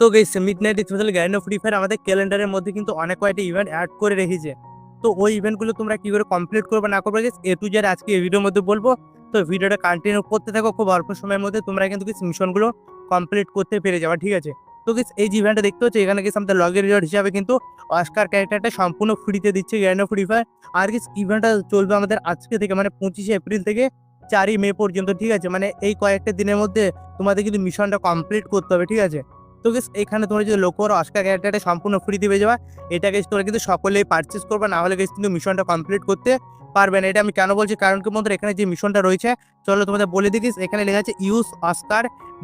তো গেছে। Mid night special Garena free fire আমাদের ক্যালেন্ডারের মধ্যে কিন্তু অনেক কয়েকটি ইভেন্ট অ্যাড করে রেখেছে। তো ওই ইভেন্টগুলো তোমরা কী করে কমপ্লিট করবে না করবে এ টু জেড আজকে এই ভিডিওর মধ্যে বলব। তো ভিডিওটা কন্টিনিউ করতে থাকো, খুব অল্প সময়ের মধ্যে তোমরা কিন্তু কিছু মিশনগুলো কমপ্লিট করতে পেরে যাবে, ঠিক আছে? তো কিছু এই যে ইভেন্টটা দেখতে হচ্ছে এখানে কিছু আমাদের লগের রিওয়ার্ড হিসাবে কিন্তু অস্কার ক্যারেক্টারটা সম্পূর্ণ ফ্রিতে দিচ্ছে গ্যারেন্ড ফ্রি ফায়ার আর কিছু ইভেন্টটা চলবে আমাদের আজকে থেকে মানে পঁচিশে এপ্রিল থেকে চারই মে পর্যন্ত, ঠিক আছে? মানে এই কয়েকটা দিনের মধ্যে তোমাদের কিন্তু মিশনটা কমপ্লিট করতে হবে, ঠিক আছে? তো এখানে তোমরা যদি লক্ষ্য করো অস্কার ক্যারেক্টারটা সম্পূর্ণ ফ্রি দিবে যাওয়া এটা গেস তোমরা কিন্তু সকলেই পারচেস করবে, না হলে গেস কিন্তু মিশনটা কমপ্লিট করতে পারবে না। এটা আমি কেন বলছি? কারণ কি বন্ধুরা, এখানে যে মিশনটা রয়েছে, চলো তোমাদের বলে দিস এখানে লেখা আছে use Oscar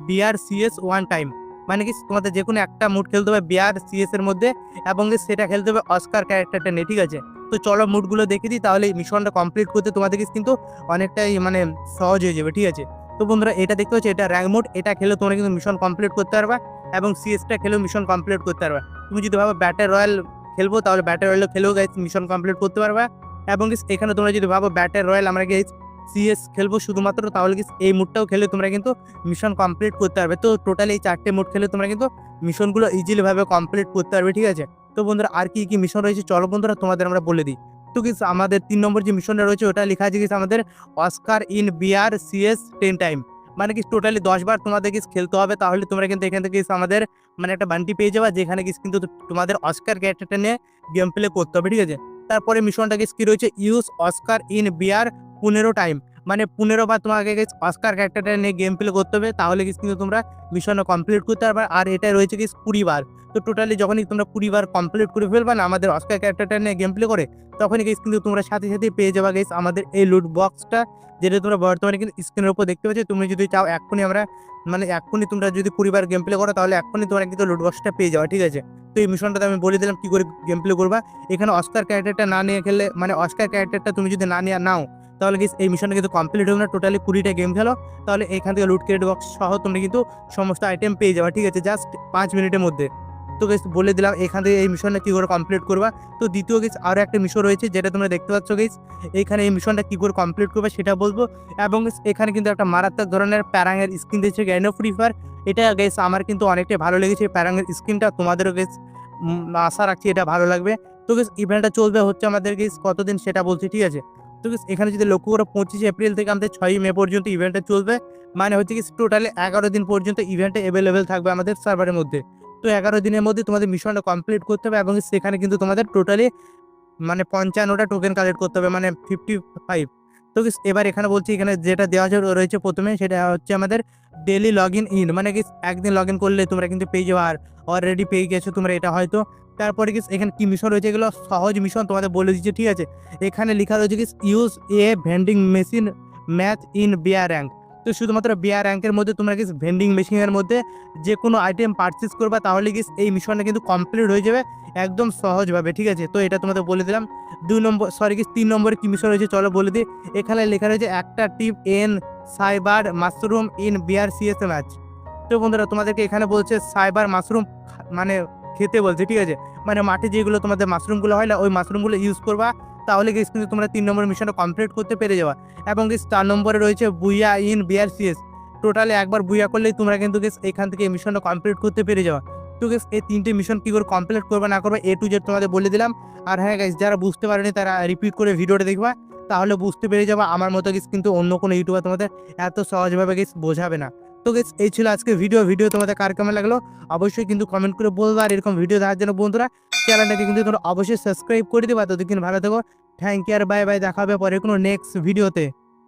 BR CS one time মানে কি তোমাদের যে কোনো একটা মুড খেলতে হবে বিআর সিএস এর মধ্যে, এবং সেটা খেলতে হবে অস্কার ক্যারেক্টারটা নিয়ে, ঠিক আছে? তো চলো মুডগুলো দেখে দিই, তাহলে মিশনটা কমপ্লিট করতে তোমাদের কিন্তু অনেকটাই মানে সহজ হয়ে যাবে, ঠিক আছে? তো বন্ধুরা, এটা দেখতে হচ্ছে এটা র্যাঙ্ক মোড এটা খেলে তোমরা কিন্তু মিশন কমপ্লিট করতে পারবা। এবং সিএসটা খেলেও মিশন কমপ্লিট করতে পারবা। তুমি যদি ভাবো ব্যাটার রয়্যাল খেলব তাহলে ব্যাটার রয়্যাল খেলেও গাইস মিশন কমপ্লিট করতে পারবা। এবং এখানে তোমরা যদি ভাবো ব্যাটার রয়্যাল আমরা গেছি সিএস খেলব শুধুমাত্র তাহলে guys, এই মুডটাও খেলে তোমরা কিন্তু মিশন কমপ্লিট করতে পারবে। তো টোটালি এই চারটে মুড খেলে তোমরা কিন্তু মিশনগুলো ইজিলিভাবে কমপ্লিট করতে পারবে ঠিক আছে? তো বন্ধুরা আর কি কি মিশন রয়েছে চলো বন্ধুরা তোমাদের আমরা বলে দিই। তো কিছু আমাদের তিন নম্বর যে মিশনটা রয়েছে ওটা লেখা আছে কিছু আমাদের Oscar in BR CS ten time মানে কি টোটালি দশ বার তোমাদের কিস খেলতে হবে, তাহলে তোমরা কিন্তু এখান থেকে আমাদের মানে একটা বান্টি পেয়ে যাবা, যেখানে কিছু কিন্তু তোমাদের অস্কার ক্যারেক্টারটা নিয়ে গেম প্লে করতে হবে, ঠিক আছে? তারপরে মিশনটা কি রয়েছে? ইউজ অস্কার ইন বিয়ার পনেরো টাইম মানে পনেরো বার তোমাকে অস্কার ক্যারেক্টারটা নিয়ে গেম প্লে করতে হবে, তাহলে কিন্তু তোমরা মিশনটা কমপ্লিট করতে পারবে। আর এটা রয়েছে কি কুড়ি বার। তো টোটালি যখনই তোমরা কুড়ি বার কমপ্লিট করে ফেলবে না, আমাদের অস্কার ক্যারেক্টারটা নিয়ে গেম প্লে করে, তখনই গেস কিন্তু তোমরা সাথে সাথে পেয়ে যাবা গেস আমাদের এই লুট বক্সটা যেটা তোমরা বর্তমানে কিন্তু স্ক্রিনের উপর দেখতে পাচ্ছ। তুমি যদি চাও এক্ষুনি আমরা মানে এক্ষুনি তোমরা যদি কুড়ি বার গেম প্লে করো, তাহলে এক্ষুনি তোমরা কিন্তু লুট বক্সটা পেয়ে যাওয়া ঠিক আছে? তো এই মিশনটাতে আমি বলে দিলাম কী করে গেম প্লে করবা। এখানে অস্কার ক্যারেক্টারটা না নিয়ে খেললে মানে অস্কার ক্যারেক্টারটা তুমি যদি না নিয়ে নাও তাহলে গেস এই মিশনটা কিন্তু কমপ্লিট হবে না টোটালি কুড়িটা গেম খেলো। তাহলে এখান থেকে লুট ক্রেডিট বক্স সহ তোমরা কিন্তু সমস্ত আইটেম পেয়ে যাবা, ঠিক আছে? জাস্ট পাঁচ মিনিটের মধ্যে। তো গেস বলে দিলাম, এখান থেকে এই মিশনটা কী করে কমপ্লিট করবা? তো দ্বিতীয় গেস আরও একটা মিশন রয়েছে, যেটা তোমরা দেখতে পাচ্ছ গেস এখানে এই মিশনটা কী করে কমপ্লিট করবে সেটা বলব। এবং এখানে কিন্তু একটা মারাত্মক ধরনের প্যারাঙের স্ক্রিন দিয়েছে গ্যানো ফ্রি ফায়ার এটা গেস আমার কিন্তু অনেকটাই ভালো লেগেছে প্যারাঙের স্ক্রিনটা তোমাদেরও গেস আশা রাখছি এটা ভালো লাগবে। তো গেস ইভেন্টটা চলবে হচ্ছে আমাদের গেস কতদিন সেটা বলছি, ঠিক আছে? তো এখানে যদি লক্ষ্য করে পঁচিশে এপ্রিল থেকে আমাদের ছয়ই মে পর্যন্ত ইভেন্টটা চলবে। মানে হচ্ছে কি টোটালি এগারো দিন পর্যন্ত ইভেন্টে অ্যাভেলেবেল থাকবে আমাদের সার্ভারের মধ্যে। তো এগারো দিনের মধ্যে তোমাদের মিশনটা কমপ্লিট করতে হবে এবং সেখানে কিন্তু তোমাদের টোটালি মানে পঞ্চান্নটা টোকেন কালেক্ট করতে হবে মানে ফিফটি ফাইভ তো এবার এখানে বলছি, এখানে যেটা দেওয়া রয়েছে প্রথমে, সেটা হচ্ছে আমাদের ডেলি লগ ইন ইন মানে কি একদিন লগ ইন করলে তোমরা কিন্তু পেয়ে যাও, আর অলরেডি পেয়ে গেছো তোমরা এটা হয়তো। তারপরে কি এখানে কি মিশন রয়েছে এগুলো সহজ মিশন তোমাদের বলে দিচ্ছে, ঠিক আছে? এখানে লেখা রয়েছে কি use a vending machine match in BR rank তো শুধুমাত্র বিয়ার র্যাঙ্কের মধ্যে তোমরা কি ভেন্ডিং মেশিনের মধ্যে যে কোনো আইটেম পারচেস করবা, তাহলে কি এই মিশনটা কিন্তু কমপ্লিট হয়ে যাবে একদম সহজভাবে, ঠিক আছে? তো এটা তোমাদের বলে দিলাম। দুই নম্বর সরি কি তিন নম্বরে কি মিশন রয়েছে চলো বলে দিই। এখানে লেখা রয়েছে একটা tip N cyber mushroom in BR CS match তো বন্ধুরা, তোমাদেরকে এখানে বলছে সাইবার মাশরুম মানে খেতে বলছে, ঠিক আছে? মানে মাঠে যেগুলো তোমাদের মাশরুমগুলো হয় না, ওই মাশরুমগুলো ইউজ করবা। তাহলে গেস কিন্তু তোমরা তিন নম্বর মিশনটা কমপ্লিট করতে পেরে যাবা। এবং গেস চার নম্বরে রয়েছে booyah in BR CS totally একবার বুইয়া করলেই তোমরা কিন্তু গেস এখান থেকে মিশনটা কমপ্লিট করতে পেরে যাওয়া তো গেস এই তিনটে মিশন কী করে কমপ্লিট করবে না করবে এ টু জেড তোমাদের বলে দিলাম। আর হ্যাঁ গাইস যারা বুঝতে পারেনি তারা রিপিট করে ভিডিওটা দেখবা। তাহলে বুঝতে পেরে যাবা আমার মতো গেস কিন্তু অন্য কোনো ইউটিউবার তোমাদের এত সহজভাবে গেস বোঝাবে না। তো গেস এই ছিল আজকে ভিডিও ভিডিও তোমাদের কার কেমন লাগল? অবশ্যই কিন্তু কমেন্ট করে বলব। আর এরকম ভিডিও দেখার জন্য বন্ধুরা চ্যানেলটাকে কিন্তু তোমরা অবশ্যই সাবস্ক্রাইব করে দেবা। ততদিন ভালো থেকো। থ্যাংক ইউ আর বাই বাই দেখা হবে পরে কোনো নেক্সট ভিডিওতে